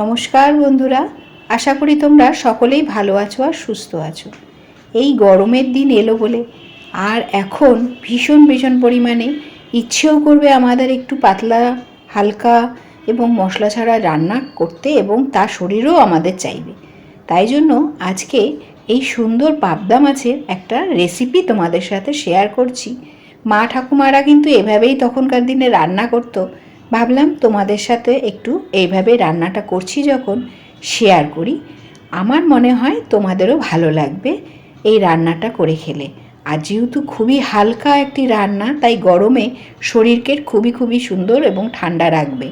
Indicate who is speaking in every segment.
Speaker 1: নমস্কার বন্ধুরা, আশা করি তোমরা সকলেই ভালো আছো আর সুস্থ আছো। এই গরমের দিন এলো বলে, আর এখন ভীষণ ভীষণ পরিমাণে ইচ্ছেও করবে আমাদের একটু পাতলা, হালকা এবং মশলা ছাড়া রান্না করতে এবং তা শরীরও আমাদের চাইবে। তাই জন্য আজকে এই সুন্দর পাবদা মাছের একটা রেসিপি তোমাদের সাথে শেয়ার করছি। মা ঠাকুমারা কিন্তু এভাবেই তখনকার দিনে রান্না করতো। ভাবলাম তোমাদের সাথে একটু এইভাবে রান্নাটা করছি যখন শেয়ার করি। আমার মনে হয় তোমাদেরও ভালো লাগবে এই রান্নাটা করে খেলে। আর যেহেতু খুবই হালকা একটি রান্না, তাই গরমে শরীরকে খুবই খুবই সুন্দর এবং ঠান্ডা রাখবে।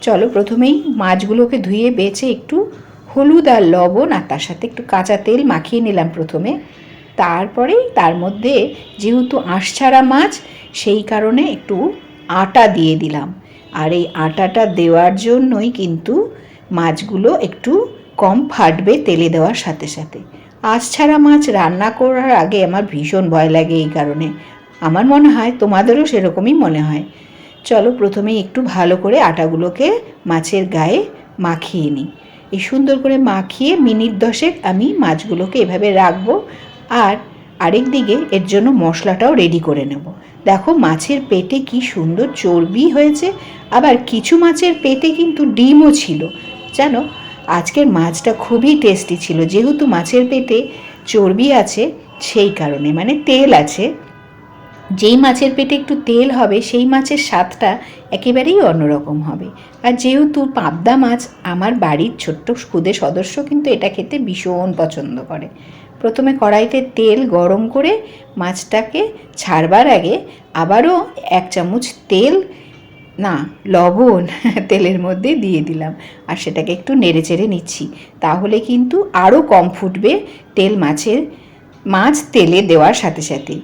Speaker 1: চলো প্রথমেই মাছগুলোকে ধুয়ে বেছে একটু হলুদ আর লবণ আর তার সাথে একটু কাঁচা তেল মাখিয়ে নিলাম প্রথমে। তারপরেই তার মধ্যে যেহেতু আঁশ ছাড়া মাছ, সেই কারণে একটু আটা দিয়ে দিলাম। আর এই আটাটা দেওয়ার জন্যই কিন্তু মাছগুলো একটু কম ফাটবে তেলে দেওয়ার সাথে সাথে। আজ ছাড়া মাছ রান্না করার আগে আমার ভীষণ ভয় লাগে এই কারণে। আমার মনে হয় তোমাদেরও সেরকমই মনে হয়। চলো প্রথমেই একটু ভালো করে আটাগুলোকে মাছের গায়ে মাখিয়ে নিই। এই সুন্দর করে মাখিয়ে মিনিট দশেক আমি মাছগুলোকে এভাবে রাখব। আর আরেক দিকে এর জন্য মশলাটাও রেডি করে নেব। দেখো মাছের পেটে কি সুন্দর চর্বি হয়েছে, আবার কিছু মাছের পেটে কিন্তু ডিমও ছিল। জানো, আজকের মাছটা খুবই টেস্টি ছিল, যেহেতু মাছের পেটে চর্বি আছে, সেই কারণে মানে তেল আছে। যেই মাছের পেটে একটু তেল হবে, সেই মাছের স্বাদটা একেবারেই অন্যরকম হবে। আর যেহেতু পাবদা মাছ, আমার বাড়ির ছোট্ট খুদে সদস্য কিন্তু এটা খেতে ভীষণ পছন্দ করে। প্রথমে কড়াইতে তেল গরম করে মাছটাকে ছাড়বার আগে আবারও এক চামচ তেল, না, লবণ তেলের মধ্যে দিয়ে দিলাম। আর সেটাকে একটু নেড়ে চেড়ে নিচ্ছি। তাহলে কিন্তু আরও কম ফুটবে তেল মাছের, মাছ তেলে দেওয়ার সাথে সাথে।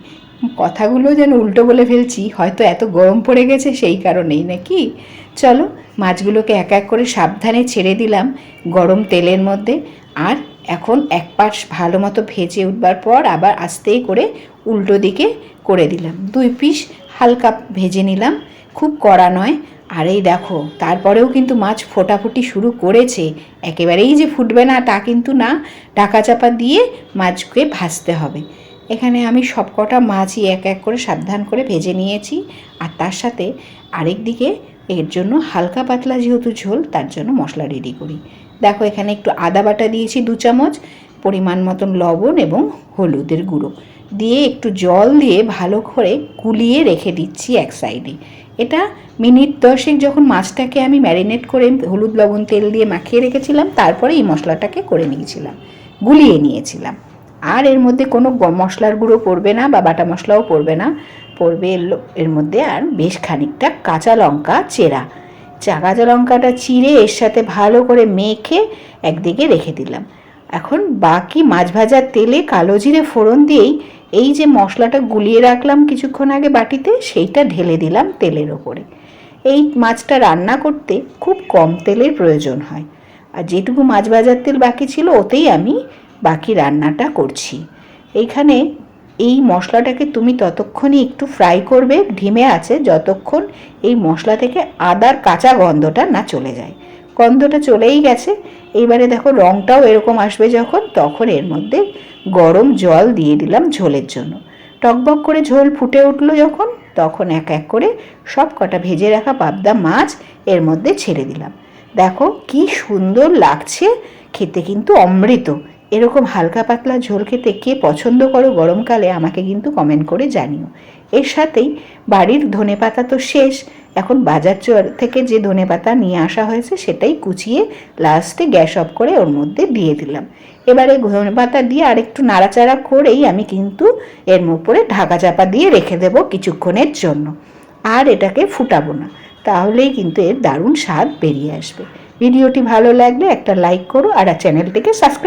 Speaker 1: কথাগুলো যেন উল্টো বলে ফেলছি, হয়তো এত গরম পড়ে গেছে সেই কারণেই নাকি? চলো, মাছগুলোকে এক এক করে সাবধানে ছেড়ে দিলাম গরম তেলের মধ্যে। আর এখন এক পাশ ভালো মতো ভেজে উঠবার পর আবার আস্তে করে উল্টো দিকে করে দিলাম। দুই পিস হালকা ভেজে নিলাম, খুব কড়া নয়। আর এই দেখো, তারপরেও কিন্তু মাছ ফোটাফুটি শুরু করেছে। একেবারেই যে ফুটবে না তা কিন্তু না, ঢাকা চাপা দিয়ে মাছকে ভাজতে হবে। এখানে আমি সবকটা মাছই এক এক করে সাবধান করে ভেজে নিয়েছি। আর তার সাথে আরেক দিকে এর জন্য হালকা পাতলা যেহেতু ঝোল, তার জন্য মশলা রেডি করি। দেখো, এখানে একটু আদা বাটা দিয়েছি দু চামচ, পরিমাণ মতন লবণ এবং হলুদের গুঁড়ো। দিয়ে একটু জল দিয়ে ভালো করে কুলিয়ে রেখে দিচ্ছি এক সাইডে। এটা মিনিট দশেক যখন মাছটাকে আমি ম্যারিনেট করে হলুদ লবণ তেল দিয়ে মাখিয়ে রেখেছিলাম, তারপরে এই মশলাটাকে করে নিয়েছিলাম, গুলিয়ে নিয়েছিলাম। আর এর মধ্যে কোনো মশলার গুঁড়ো পড়বে না বা বাটা মশলাও পড়বে না, পড়বে এর মধ্যে আর বেশ খানিকটা কাঁচা লঙ্কা, চেরা। চা কাঁচা লঙ্কাটা চিড়ে এর সাথে ভালো করে মেখে একদিকে রেখে দিলাম। এখন বাকি মাছ ভাজার তেলে কালো জিরে ফোড়ন দিয়েই এই যে মশলাটা গুলিয়ে রাখলাম কিছুক্ষণ আগে বাটিতে, সেইটা ঢেলে দিলাম তেলের ওপরে। এই মাছটা রান্না করতে খুব কম তেলের প্রয়োজন হয়। আর যেটুকু মাছ ভাজার তেল বাকি ছিল, ওতেই আমি বাকি রান্নাটা করছি। এইখানে এই মশলাটাকে তুমি ততক্ষণই একটু ফ্রাই করবে, ঢিমে আছে যতক্ষণ এই মশলা থেকে আদার কাঁচা গন্ধটা না চলে যায়। গন্ধটা চলেই গেছে। এইবারে দেখো রঙটাও এরকম আসবে যখন, তখন এর মধ্যে গরম জল দিয়ে দিলাম ঝোলের জন্য। টকবক করে ঝোল ফুটে উঠল যখন, তখন এক এক করে সব কটা ভেজে রাখা পাবদা মাছ এর মধ্যে ছেড়ে দিলাম। দেখো কি সুন্দর লাগছে, খেতে কিন্তু অমৃত। এরকম হালকা পাতলা ঝোল খেতে কে পছন্দ করো গরমকালে আমাকে কিন্তু কমেন্ট করে জানিও। এর সাথেই বাড়ির ধনে পাতা তো শেষ, এখন বাজার চর থেকে যে ধনে পাতা নিয়ে আসা হয়েছে সেটাই কুচিয়ে লাস্টে গ্যাস অফ করে ওর মধ্যে দিয়ে দিলাম। এবারে ধনে পাতা দিয়ে আরেকটু নাড়াচাড়া করেই আমি কিন্তু এর উপরে ঢাকা চাপা দিয়ে রেখে দেবো কিছুক্ষণের জন্য। আর এটাকে ফুটাবো না, তাহলেই কিন্তু এর দারুণ স্বাদ বেরিয়ে আসবে। ভিডিওটি ভালো লাগলে একটা লাইক করো আর চ্যানেলটিকে সাবস্ক্রাইব